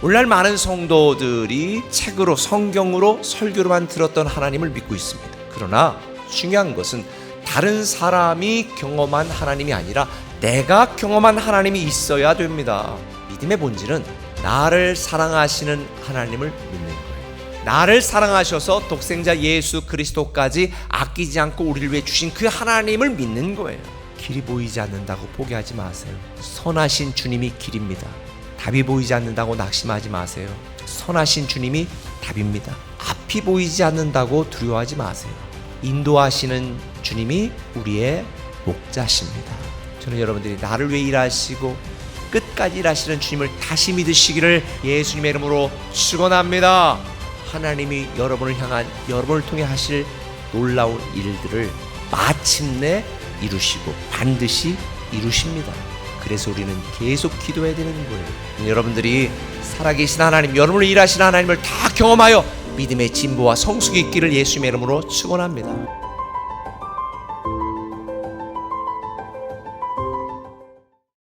오늘날 많은 성도들이 책으로 성경으로 설교로만 들었던 하나님을 믿고 있습니다. 그러나 중요한 것은 다른 사람이 경험한 하나님이 아니라 내가 경험한 하나님이 있어야 됩니다. 믿음의 본질은 나를 사랑하시는 하나님을 믿는 거예요. 나를 사랑하셔서 독생자 예수 그리스도까지 아끼지 않고 우리를 위해 주신 그 하나님을 믿는 거예요. 길이 보이지 않는다고 포기하지 마세요. 선하신 주님이 길입니다. 답이 보이지 않는다고 낙심하지 마세요. 선하신 주님이 답입니다. 앞이 보이지 않는다고 두려워하지 마세요. 인도하시는 주님이 우리의 목자십니다. 저는 여러분들이 나를 위해 일하시고 끝까지 일하시는 주님을 다시 믿으시기를 예수님의 이름으로 축원합니다. 하나님이 여러분을 향한 여러분을 통해 하실 놀라운 일들을 마침내 이루시고 반드시 이루십니다. 그래서 우리는 계속 기도해야 되는 거예요. 여러분들이 살아계신 하나님, 여러분을 일하시는 하나님을 다 경험하여 믿음의 진보와 성숙이 있기를 예수님의 이름으로 축원합니다.